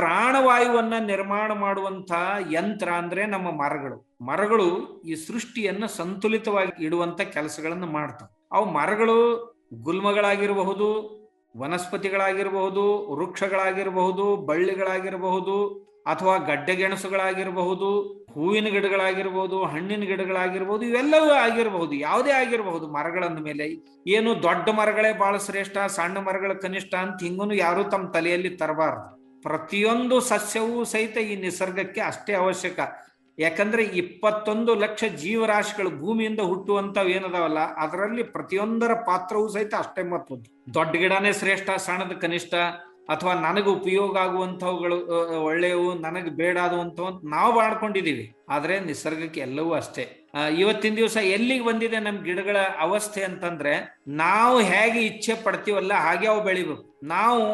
ಪ್ರಾಣವಾಯುವನ್ನ ನಿರ್ಮಾಣ ಮಾಡುವಂತ ಯಂತ್ರ ಅಂದ್ರೆ ನಮ್ಮ ಮರಗಳು. ಮರಗಳು ಈ ಸೃಷ್ಟಿಯನ್ನ ಸಂತುಲಿತವಾಗಿ ಇಡುವಂತ ಕೆಲಸಗಳನ್ನು ಮಾಡ್ತಾವೆ. ಅವು ಮರಗಳು ಗುಲ್ಮಗಳಾಗಿರಬಹುದು, ವನಸ್ಪತಿಗಳಾಗಿರಬಹುದು, ವೃಕ್ಷಗಳಾಗಿರಬಹುದು, ಬಳ್ಳಿಗಳಾಗಿರಬಹುದು, ಅಥವಾ ಗಡ್ಡೆಗೆಣಸುಗಳಾಗಿರಬಹುದು, ಹೂವಿನ ಗಿಡಗಳಾಗಿರ್ಬೋದು ಹಣ್ಣಿನ ಗಿಡಗಳಾಗಿರ್ಬೋದು ಇವೆಲ್ಲವೂ ಆಗಿರಬಹುದು. ಯಾವುದೇ ಆಗಿರಬಹುದು ಮರಗಳಂದ ಮೇಲೆ. ಏನು ದೊಡ್ಡ ಮರಗಳೇ ಬಹಳ ಶ್ರೇಷ್ಠ, ಸಣ್ಣ ಮರಗಳ ಕನಿಷ್ಠ ಅಂತ ಹಿಂಗೂ ಯಾರು ತಮ್ಮ ತಲೆಯಲ್ಲಿ ತರಬಾರ್ದು. ಪ್ರತಿಯೊಂದು ಸಸ್ಯವೂ ಸಹಿತ ಈ ನಿಸರ್ಗಕ್ಕೆ ಅಷ್ಟೇ ಅವಶ್ಯಕ. ಯಾಕಂದ್ರೆ ಇಪ್ಪತ್ತೊಂದು ಲಕ್ಷ ಜೀವರಾಶಿಗಳು ಭೂಮಿಯಿಂದ ಹುಟ್ಟುವಂಥವು ಏನದಾವಲ್ಲ, ಅದರಲ್ಲಿ ಪ್ರತಿಯೊಂದರ ಪಾತ್ರವೂ ಸಹಿತ ಅಷ್ಟೇ ಮಹತ್ವದ್ದು. ದೊಡ್ಡ ಗಿಡನೇ ಶ್ರೇಷ್ಠ, ಸಣ್ಣದ ಕನಿಷ್ಠ, ಅಥವಾ ನನಗೆ ಉಪಯೋಗ ಆಗುವಂಥವುಗಳು ಒಳ್ಳೆಯವು, ನನಗೆ ಬೇಡಾದಂಥವು ಅಂತ ನಾವು ಮಾಡ್ಕೊಂಡಿದೀವಿ ಆದರೆ ನಿಸರ್ಗಕ್ಕೆ ಎಲ್ಲವೂ ಅಷ್ಟೇ. ಇವತ್ತಿನ ದಿವಸ ಎಲ್ಲಿಗೆ ಬಂದಿದೆ ನಮ್ಮ ಗಿಡಗಳ ಅವಸ್ಥೆ ಅಂತಂದ್ರೆ, ನಾವು ಹೇಗೆ ಇಚ್ಛೆ ಪಡ್ತೀವಲ್ಲ ಹಾಗೆ ಅವು ಬೆಳಿಬೇಕು. ನಾವು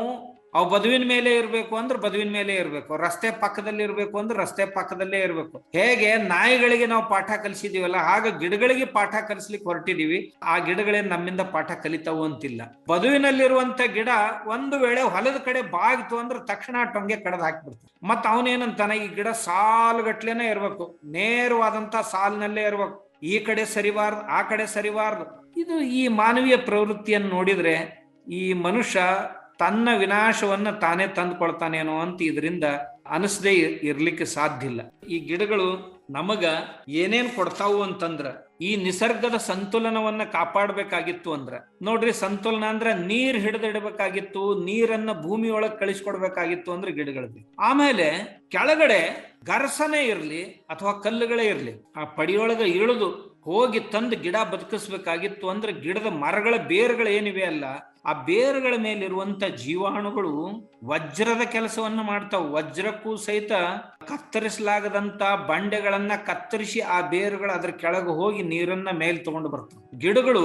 ಅವು ಬದುವಿನ ಮೇಲೆ ಇರಬೇಕು ಅಂದ್ರೆ ಬದುವಿನ ಮೇಲೆ ಇರಬೇಕು. ರಸ್ತೆ ಪಕ್ಕದಲ್ಲಿ ಇರಬೇಕು ಅಂದ್ರೆ ರಸ್ತೆ ಪಕ್ಕದಲ್ಲೇ ಇರಬೇಕು. ಹೇಗೆ? ನಾಯಿಗಳಿಗೆ ನಾವು ಪಾಠ ಕಲಿಸಿದೀವಲ್ಲ, ಹಾಗೆ ಗಿಡಗಳಿಗೆ ಪಾಠ ಕಲಿಸ್ಲಿಕ್ಕೆ ಹೊರಟಿದೀವಿ. ಆ ಗಿಡಗಳೇನ್ ನಮ್ಮಿಂದ ಪಾಠ ಕಲಿತಾವು ಅಂತಿಲ್ಲ. ಬದುವಿನಲ್ಲಿರುವಂತ ಗಿಡ ಒಂದು ವೇಳೆ ಹೊಲದ ಕಡೆ ಬಾಗಿತು ಅಂದ್ರೆ ತಕ್ಷಣ ಟೊಂಗೆ ಕಡದ್ ಹಾಕ್ಬಿಡ್ತು ಮತ್ತ ಅವನೇನಂತಾನೆ, ಈ ಗಿಡ ಸಾಲುಗಟ್ಲೆನೆ ಇರಬೇಕು. ನೇರವಾದಂತ ಸಾಲಿನಲ್ಲೇ ಇರಬೇಕು. ಈ ಕಡೆ ಸರಿಬಾರ್ದು, ಆ ಕಡೆ ಸರಿಬಾರ್ದು. ಇದು ಈ ಮಾನವೀಯ ಪ್ರವೃತ್ತಿಯನ್ನು ನೋಡಿದ್ರೆ ಈ ಮನುಷ್ಯ ತನ್ನ ವಿನಾಶವನ್ನ ತಾನೇ ತಂದುಕೊಳ್ತಾನೇನೋ ಅಂತ ಇದರಿಂದ ಅನಿಸದೇ ಇರ್ಲಿಕ್ಕೆ ಸಾಧ್ಯ ಇಲ್ಲ. ಈ ಗಿಡಗಳು ನಮಗ ಏನೇನ್ ಕೊಡ್ತಾವು ಅಂತಂದ್ರ, ಈ ನಿಸರ್ಗದ ಸಂತುಲನವನ್ನ ಕಾಪಾಡಬೇಕಾಗಿತ್ತು ಅಂದ್ರ, ನೋಡ್ರಿ ಸಂತುಲನ ಅಂದ್ರ ನೀರ್ ಹಿಡಿದಿಡಬೇಕಾಗಿತ್ತು, ನೀರನ್ನ ಭೂಮಿಯೊಳಗೆ ಕಳಿಸ್ಕೊಡ್ಬೇಕಾಗಿತ್ತು ಅಂದ್ರೆ ಗಿಡಗಳಿಗೆ. ಆಮೇಲೆ ಕೆಳಗಡೆ ಗರಸನೆ ಇರ್ಲಿ ಅಥವಾ ಕಲ್ಲುಗಳೇ ಇರ್ಲಿ, ಆ ಪಡಿಯೊಳಗ ಇಳಿದು ಹೋಗಿ ತಂದು ಗಿಡ ಬದುಕಿಸ್ಬೇಕಾಗಿತ್ತು ಅಂದ್ರೆ ಗಿಡದ ಮರಗಳ ಬೇರುಗಳು ಏನಿವೆ ಅಲ್ಲ ಆ ಬೇರುಗಳ ಮೇಲಿರುವಂತ ಜೀವಾಣುಗಳು ವಜ್ರದ ಕೆಲಸವನ್ನು ಮಾಡ್ತಾವೆ. ವಜ್ರಕ್ಕೂ ಸಹಿತ ಕತ್ತರಿಸಲಾಗದಂತ ಬಂಡೆಗಳನ್ನ ಕತ್ತರಿಸಿ ಆ ಬೇರುಗಳು ಅದ್ರ ಕೆಳಗೆ ಹೋಗಿ ನೀರನ್ನ ಮೇಲೆ ತಗೊಂಡು ಬರ್ತವೆ. ಗಿಡಗಳು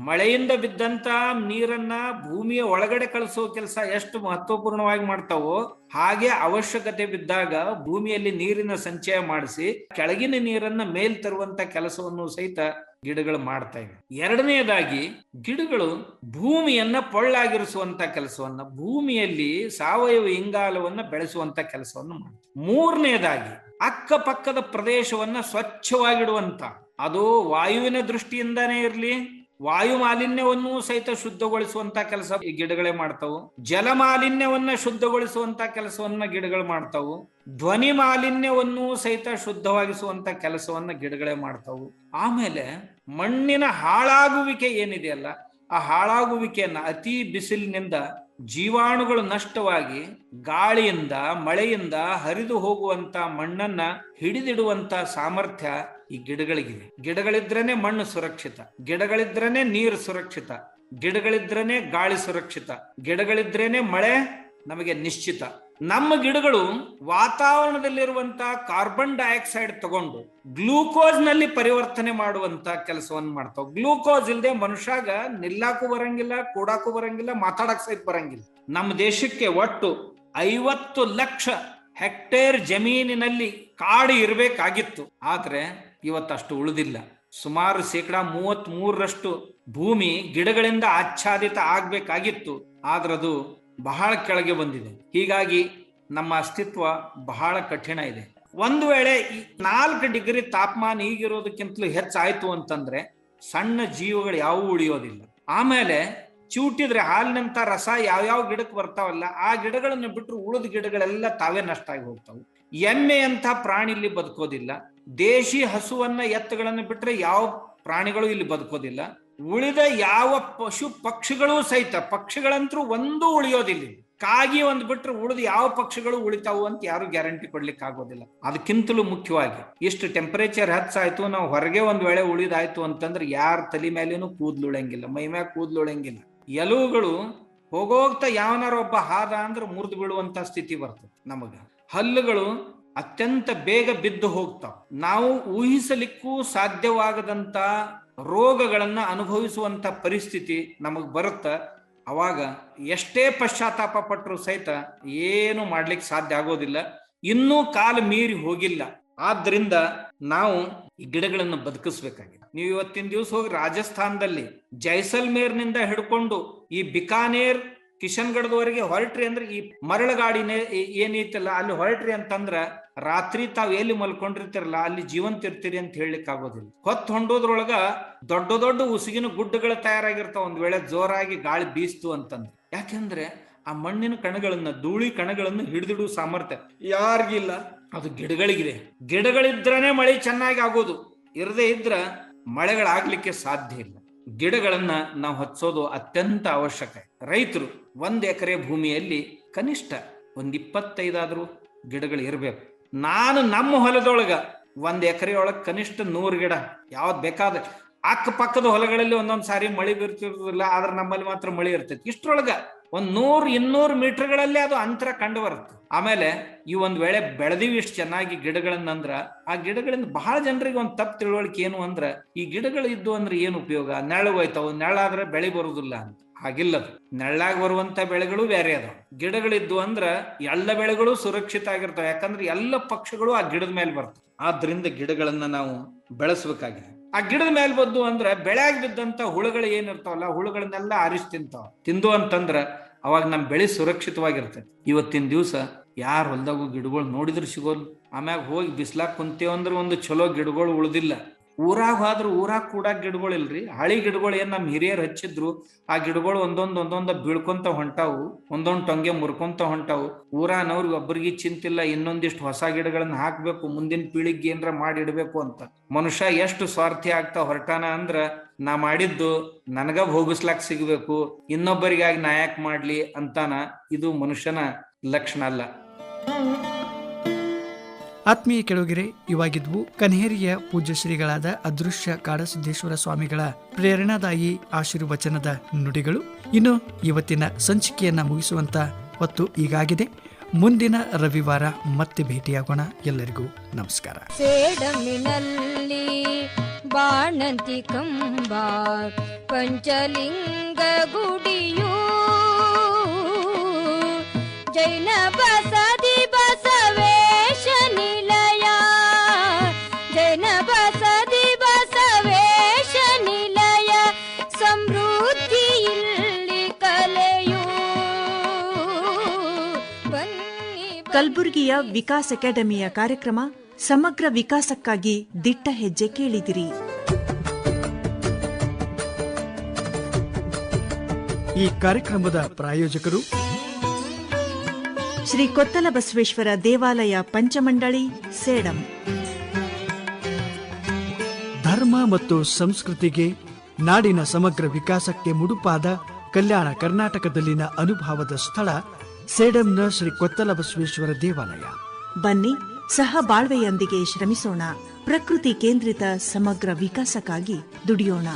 ಮಳೆಯಿಂದ ಬಿದ್ದಂತ ನೀರನ್ನ ಭೂಮಿಯ ಒಳಗಡೆ ಕಳಿಸೋ ಕೆಲಸ ಎಷ್ಟು ಮಹತ್ವಪೂರ್ಣವಾಗಿ ಮಾಡ್ತಾವೋ ಹಾಗೆ ಅವಶ್ಯಕತೆ ಬಿದ್ದಾಗ ಭೂಮಿಯಲ್ಲಿ ನೀರಿನ ಸಂಚಯ ಮಾಡಿಸಿ ಕೆಳಗಿನ ನೀರನ್ನ ಮೇಲ್ ತರುವಂತ ಕೆಲಸವನ್ನು ಸಹಿತ ಗಿಡಗಳು ಮಾಡ್ತಾ ಇವೆ. ಎರಡನೆಯದಾಗಿ ಗಿಡಗಳು ಭೂಮಿಯನ್ನ ಪೊಳ್ಳಾಗಿರಿಸುವಂತ ಕೆಲಸವನ್ನ, ಭೂಮಿಯಲ್ಲಿ ಸಾವಯವ ಇಂಗಾಲವನ್ನ ಬೆಳೆಸುವಂತ ಕೆಲಸವನ್ನು ಮಾಡ್ತಾರೆ ಮೂರನೆಯದಾಗಿ ಅಕ್ಕಪಕ್ಕದ ಪ್ರದೇಶವನ್ನ ಸ್ವಚ್ಛವಾಗಿಡುವಂತ, ಅದು ವಾಯುವಿನ ದೃಷ್ಟಿಯಿಂದಾನೇ ಇರಲಿ, ವಾಯು ಮಾಲಿನ್ಯವನ್ನು ಸಹಿತ ಶುದ್ಧಗೊಳಿಸುವಂತ ಕೆಲಸ ಈ ಗಿಡಗಳೇ ಮಾಡ್ತಾವು. ಜಲ ಮಾಲಿನ್ಯವನ್ನ ಶುದ್ಧಗೊಳಿಸುವಂತ ಕೆಲಸವನ್ನ ಗಿಡಗಳು ಮಾಡ್ತಾವು. ಧ್ವನಿ ಮಾಲಿನ್ಯವನ್ನು ಸಹಿತ ಶುದ್ಧವಾಗಿಸುವಂತ ಕೆಲಸವನ್ನ ಗಿಡಗಳೇ ಮಾಡ್ತಾವು. ಆಮೇಲೆ ಮಣ್ಣಿನ ಹಾಳಾಗುವಿಕೆ ಏನಿದೆಯಲ್ಲ ಆ ಹಾಳಾಗುವಿಕೆಯನ್ನ ಅತಿ ಬಿಸಿಲಿನಿಂದ ಜೀವಾಣುಗಳು ನಷ್ಟವಾಗಿ ಗಾಳಿಯಿಂದ, ಮಳೆಯಿಂದ ಹರಿದು ಹೋಗುವಂತ ಮಣ್ಣನ್ನ ಹಿಡಿದಿಡುವಂತ ಸಾಮರ್ಥ್ಯ ಈ ಗಿಡಗಳಿಗಿದೆ. ಗಿಡಗಳಿದ್ರೇನೆ ಮಣ್ಣು ಸುರಕ್ಷಿತ, ಗಿಡಗಳಿದ್ರೇನೆ ನೀರು ಸುರಕ್ಷಿತ, ಗಿಡಗಳಿದ್ರೇನೆ ಗಾಳಿ ಸುರಕ್ಷಿತ, ಗಿಡಗಳಿದ್ರೇನೆ ಮಳೆ ನಮಗೆ ನಿಶ್ಚಿತ. ನಮ್ಮ ಗಿಡಗಳು ವಾತಾವರಣದಲ್ಲಿರುವಂತ ಕಾರ್ಬನ್ ಡೈಆಕ್ಸೈಡ್ ತಗೊಂಡು ಗ್ಲೂಕೋಸ್ನಲ್ಲಿ ಪರಿವರ್ತನೆ ಮಾಡುವಂತ ಕೆಲಸವನ್ನು ಮಾಡ್ತಾವ. ಗ್ಲೂಕೋಸ್ ಇಲ್ಲದೆ ಮನುಷ್ಯಾಗ ನಿಲ್ಲಾಕು ಬರಂಗಿಲ್ಲ ಕೂಡಾಕು ಬರಂಗಿಲ್ಲ ಮಾತಾಡಕ್ ಸಹಿತ ಬರಂಗಿಲ್ಲ. ನಮ್ಮ ದೇಶಕ್ಕೆ ಒಟ್ಟು ಐವತ್ತು ಲಕ್ಷ ಹೆಕ್ಟೇರ್ ಜಮೀನಿನಲ್ಲಿ ಕಾಡು ಇರಬೇಕಾಗಿತ್ತು. ಆದ್ರೆ ಇವತ್ತಷ್ಟು ಉಳಿದಿಲ್ಲ. ಸುಮಾರು ಶೇಕಡಾ ಮೂವತ್ತ್ ಮೂರರಷ್ಟು ಭೂಮಿ ಗಿಡಗಳಿಂದ ಆಚ್ಛಾದಿತ ಆಗ್ಬೇಕಾಗಿತ್ತು. ಆದ್ರದು ಬಹಳ ಕೆಳಗೆ ಬಂದಿದೆ. ಹೀಗಾಗಿ ನಮ್ಮ ಅಸ್ತಿತ್ವ ಬಹಳ ಕಠಿಣ ಇದೆ. ಒಂದು ವೇಳೆ ಈ ನಾಲ್ಕು ಡಿಗ್ರಿ ತಾಪಮಾನ ಈಗಿರೋದಕ್ಕಿಂತಲೂ ಹೆಚ್ಚಾಯ್ತು ಅಂತಂದ್ರೆ ಸಣ್ಣ ಜೀವಗಳು ಯಾವೂ ಉಳಿಯೋದಿಲ್ಲ. ಆಮೇಲೆ ಚೂಟಿದ್ರೆ ಹಾಲಿನಂತ ರಸ ಯಾವ್ಯಾವ ಗಿಡಕ್ಕೆ ಬರ್ತಾವಲ್ಲ, ಆ ಗಿಡಗಳನ್ನು ಬಿಟ್ಟರು ಉಳಿದ ಗಿಡಗಳೆಲ್ಲ ತಾವೇ ನಷ್ಟ ಆಗಿ ಹೋಗ್ತಾವೆ. ಎಮ್ಮೆ ಪ್ರಾಣಿ ಇಲ್ಲಿ ಬದುಕೋದಿಲ್ಲ. ದೇಶಿ ಹಸುವನ್ನ ಎತ್ತುಗಳನ್ನು ಬಿಟ್ಟರೆ ಯಾವ ಪ್ರಾಣಿಗಳು ಇಲ್ಲಿ ಬದುಕೋದಿಲ್ಲ. ಉಳಿದ ಯಾವ ಪಶು ಪಕ್ಷಿಗಳು ಸಹಿತ ಪಕ್ಷಿಗಳಂತರೂ ಒಂದೂ ಉಳಿಯೋದಿಲ್ಲ. ಕಾಗಿ ಒಂದು ಬಿಟ್ರೆ ಉಳಿದ ಯಾವ ಪಕ್ಷಿಗಳು ಉಳಿತಾವು ಅಂತ ಯಾರು ಗ್ಯಾರಂಟಿ ಕೊಡ್ಲಿಕ್ಕೆ ಆಗೋದಿಲ್ಲ ಅದಕ್ಕಿಂತಲೂ ಮುಖ್ಯವಾಗಿ ಇಷ್ಟು ಟೆಂಪರೇಚರ್ ಹೆಚ್ಚಾಯ್ತು ನಾವು ಹೊರಗೆ ಒಂದ್ ವೇಳೆ ಉಳಿದಾಯ್ತು ಅಂತಂದ್ರೆ ಯಾರ ತಲೆ ಮೇಲೇನು ಕೂದ್ಲು ಉಳಂಗಿಲ್ಲ ಮೈ ಮ್ಯಾಗ ಕೂದ್ಲು ಉಳಂಗಿಲ್ಲ ಎಲುವುಗಳು ಹೋಗೋಗ್ತಾ ಯಾವನಾರ ಒಬ್ಬ ಹಾದ ಅಂದ್ರೆ ಮುರಿದು ಬೀಳುವಂತ ಸ್ಥಿತಿ ಬರ್ತದೆ ನಮಗ. ಹಲ್ಲುಗಳು ಅತ್ಯಂತ ಬೇಗ ಬಿದ್ದು ಹೋಗ್ತಾವ. ನಾವು ಊಹಿಸಲಿಕ್ಕೂ ಸಾಧ್ಯವಾಗದಂತ ರೋಗಗಳನ್ನ ಅನುಭವಿಸುವಂತ ಪರಿಸ್ಥಿತಿ ನಮಗ್ ಬರುತ್ತ, ಅವಾಗ ಎಷ್ಟೇ ಪಶ್ಚಾತ್ತಾಪ ಪಟ್ಟರು ಸಹಿತ ಏನು ಮಾಡ್ಲಿಕ್ಕೆ ಸಾಧ್ಯ ಆಗೋದಿಲ್ಲ. ಇನ್ನೂ ಕಾಲ ಮೀರಿ ಹೋಗಿಲ್ಲ. ಆದ್ರಿಂದ ನಾವು ಈ ಗಿಡಗಳನ್ನು ಬದುಕಿಸ್ಬೇಕಾಗಿದೆ. ನೀವು ಇವತ್ತಿನ ದಿವಸ ಹೋಗಿ ರಾಜಸ್ಥಾನದಲ್ಲಿ ಜೈಸಲ್ಮೇರ್ನಿಂದ ಹಿಡ್ಕೊಂಡು ಈ ಬಿಕಾನೇರ್ ಕಿಶನ್ಗಢದವರೆಗೆ ಹೊರಟ್ರಿ ಅಂದ್ರೆ ಈ ಮರಳಗಾಡಿನೇ ಏನೈತಲ್ಲ ಅಲ್ಲಿ ಹೊರಟ್ರಿ ಅಂತಂದ್ರ ರಾತ್ರಿ ತಾವ್ ಎಲ್ಲಿ ಮಲ್ಕೊಂಡಿರ್ತಿರಲ್ಲ, ಅಲ್ಲಿ ಜೀವಂತ ಇರ್ತೀರಿ ಅಂತ ಹೇಳಲಿಕ್ಕೆ ಆಗೋದಿಲ್ಲ. ಹೊತ್ತು ಹೊಂಡೋದ್ರೊಳಗ ದೊಡ್ಡ ದೊಡ್ಡ ಉಸುಗಿನ ಗುಡ್ಡಗಳು ತಯಾರಾಗಿರ್ತಾವ. ಒಂದ್ ವೇಳೆ ಜೋರಾಗಿ ಗಾಳಿ ಬೀಸ್ತು ಅಂತಂದ್ರೆ. ಯಾಕೆಂದ್ರೆ ಆ ಮಣ್ಣಿನ ಕಣಗಳನ್ನ, ಧೂಳಿ ಕಣಗಳನ್ನು ಹಿಡಿದಿಡುವ ಸಾಮರ್ಥ್ಯ ಯಾರಿಗಿಲ್ಲ. ಅದು ಗಿಡಗಳಿಗಿದೆ. ಗಿಡಗಳಿದ್ರನೆ ಮಳೆ ಚೆನ್ನಾಗಿ ಆಗೋದು. ಇರದೇ ಇದ್ರ ಮಳೆಗಳಾಗ್ಲಿಕ್ಕೆ ಸಾಧ್ಯ ಇಲ್ಲ. ಗಿಡಗಳನ್ನ ನಾವು ಹಚ್ಚೋದು ಅತ್ಯಂತ ಅವಶ್ಯಕ. ರೈತರು ಒಂದ್ ಎಕರೆ ಭೂಮಿಯಲ್ಲಿ ಕನಿಷ್ಠ ಒಂದ್ ಇಪ್ಪತ್ತೈದಾದ್ರೂ ಗಿಡಗಳು ಇರಬೇಕು. ನಾನು ನಮ್ಮ ಹೊಲದೊಳಗ ಒಂದ್ ಎಕರೆಯೊಳಗ ಕನಿಷ್ಠ ನೂರು ಗಿಡ ಯಾವ್ದು ಬೇಕಾದ ಅಕ್ಕಪಕ್ಕದ ಹೊಲಗಳಲ್ಲಿ ಒಂದೊಂದ್ ಸಾರಿ ಮಳಿ ಬೀರ್ತಿರೋದಿಲ್ಲ, ಆದ್ರೆ ನಮ್ಮಲ್ಲಿ ಮಾತ್ರ ಮಳೆ ಇರ್ತೈತಿ. ಇಷ್ಟ್ರೊಳಗ ಒಂದ್ ನೂರ್ ಇನ್ನೂರು ಮೀಟರ್ಗಳಲ್ಲಿ ಅದು ಅಂತರ ಕಂಡು ಬರುತ್ತೆ. ಆಮೇಲೆ ಈ ಒಂದ್ ವೇಳೆ ಬೆಳೆದಿವಿ ಇಷ್ಟು ಚೆನ್ನಾಗಿ ಗಿಡಗಳನ್ನಂದ್ರ ಆ ಗಿಡಗಳಿಂದ ಬಹಳ ಜನರಿಗೆ ಒಂದ್ ತಪ್ಪು ತಿಳುವಳಿಕೆ ಏನು ಅಂದ್ರ ಈ ಗಿಡಗಳು ಇದ್ದು ಅಂದ್ರೆ ಏನು ಉಪಯೋಗ? ನೆರಳು ಹೋಯ್ತಾವ ನೆರಳಾದ್ರೆ ಬೆಳೆ ಬರುದಿಲ್ಲ ಅಂತ. ಹಾಗಿಲ್ಲ ನೆಳ್ಳಾಗಿ ಬರುವಂತ ಬೆಳೆಗಳು ಬೇರೆ ಅದಾವ. ಗಿಡಗಳಿದ್ದು ಅಂದ್ರ ಎಲ್ಲ ಬೆಳೆಗಳು ಸುರಕ್ಷಿತ ಆಗಿರ್ತಾವ. ಯಾಕಂದ್ರೆ ಎಲ್ಲ ಪಕ್ಷಿಗಳು ಆ ಗಿಡದ ಮೇಲೆ ಬರ್ತವೆ. ಆದ್ರಿಂದ ಗಿಡಗಳನ್ನ ನಾವು ಬೆಳೆಸಬೇಕಾಗಿದೆ. ಆ ಗಿಡದ ಮೇಲೆ ಬದ್ದು ಅಂದ್ರೆ ಬೆಳೆಯಾಗಿ ಬಿದ್ದಂತ ಹುಳುಗಳು ಏನಿರ್ತಾವಲ್ಲ ಹುಳುಗಳನ್ನೆಲ್ಲ ಆರಿಸಿ ತಿಂತಾವ. ತಿಂದು ಅಂತಂದ್ರ ಅವಾಗ ನಮ್ಮ ಬೆಳೆ ಸುರಕ್ಷಿತವಾಗಿರ್ತೈತಿ. ಇವತ್ತಿನ ದಿವಸ ಯಾರ ಹೊಲ್ದಾಗೂ ಗಿಡಗಳು ನೋಡಿದ್ರು ಸಿಗೋದು ಆಮ್ಯಾಗ ಹೋಗಿ ಬಿಸ್ಲಾಕ್ ಕುಂತೇವಂದ್ರೆ ಒಂದು ಚಲೋ ಗಿಡಗಳು ಉಳ್ದಿಲ್ಲ. ಊರಾಗ ಹೋದ್ರ ಊರಾಗ ಕೂಡ ಗಿಡಗಳು ಇಲ್ರಿ ಹಳಿ ಗಿಡಗಳು ಏನ್ ನಮ್ಮ ಹಿರಿಯರು ಹಚ್ಚಿದ್ರು, ಆ ಗಿಡಗಳು ಒಂದೊಂದ್ ಒಂದೊಂದ ಬೀಳ್ಕೊಂತ ಹೊಂಟಾವು, ಒಂದೊಂದ್ ಟೊಂಗೆ ಮುರ್ಕೊಂತ ಹೊಂಟಾವು. ಊರಾನವ್ರಿಗೆ ಒಬ್ಬರಿಗೆ ಚಿಂತಿಲ್ಲ, ಇನ್ನೊಂದಿಷ್ಟು ಹೊಸ ಗಿಡಗಳನ್ನ ಹಾಕ್ಬೇಕು, ಮುಂದಿನ ಪೀಳಿಗೆ ಏನ್ರ ಮಾಡಿಡ್ಬೇಕು ಅಂತ. ಮನುಷ್ಯ ಎಷ್ಟು ಸ್ವಾರ್ಥಿ ಆಗ್ತಾ ಹೊರಟಾನ ಅಂದ್ರ, ನಾ ಮಾಡಿದ್ದು ನನಗ ಭೋಗಿಸ್ಲಾಕ್ ಸಿಗ್ಬೇಕು, ಇನ್ನೊಬ್ಬರಿಗಾಗಿ ನಾ ಯಾಕೆ ಮಾಡ್ಲಿ ಅಂತಾನ ಇದು ಮನುಷ್ಯನ ಲಕ್ಷಣ ಅಲ್ಲ. ಆತ್ಮೀಯ ಕೆಳಗಿರೆ, ಇವಾಗಿದ್ವು ಕನ್ಹೇರಿಯ ಪೂಜ್ಯ ಶ್ರೀಗಳಾದ ಅದೃಶ್ಯ ಕಾಡಸಿದ್ದೇಶ್ವರ ಸ್ವಾಮಿಗಳ ಪ್ರೇರಣಾದಾಯಿ ಆಶೀರ್ವಚನದ ನುಡಿಗಳು. ಇನ್ನು ಇವತ್ತಿನ ಸಂಚಿಕೆಯನ್ನ ಮುಗಿಸುವಂತ ಹೊತ್ತು ಈಗಾಗಿದೆ. ಮುಂದಿನ ರವಿವಾರ ಮತ್ತೆ ಭೇಟಿಯಾಗೋಣ. ಎಲ್ಲರಿಗೂ ನಮಸ್ಕಾರ. ಬಾಣಂತಿ ಪಂಚಲಿಂಗ ಜೈನ ಬಸದಿ ಕಲಬುರಗಿಯ ವಿಕಾಸ್ ಅಕಾಡೆಮಿಯ ಕಾರ್ಯಕ್ರಮ ಸಮಗ್ರ ವಿಕಾಸಕ್ಕಾಗಿ ದಿಟ್ಟ ಹೆಜ್ಜೆ ಕೇಳಿದಿರಿ. ಈ ಕಾರ್ಯಕ್ರಮದ ಪ್ರಾಯೋಜಕರು ಶ್ರೀ ಕೊತ್ತಲ ಬಸವೇಶ್ವರ ದೇವಾಲಯ ಪಂಚಮಂಡಳಿ ಸೇಡಂ. ಧರ್ಮ ಮತ್ತು ಸಂಸ್ಕೃತಿಗೆ ನಾಡಿನ ಸಮಗ್ರ ವಿಕಾಸಕ್ಕೆ ಮುಡುಪಾದ ಕಲ್ಯಾಣ ಕರ್ನಾಟಕದಲ್ಲಿನ ಅನುಭವದ ಸ್ಥಳ ಸೇಡಂನ ಶ್ರೀ ಕೊತ್ತಲ ಬಸವೇಶ್ವರ ದೇವಾಲಯ. ಬನ್ನಿ ಸಹ ಬಾಳ್ವೆಯೊಂದಿಗೆ ಶ್ರಮಿಸೋಣ. ಪ್ರಕೃತಿ ಕೇಂದ್ರಿತ ಸಮಗ್ರ ವಿಕಾಸಕ್ಕಾಗಿ ದುಡಿಯೋಣ.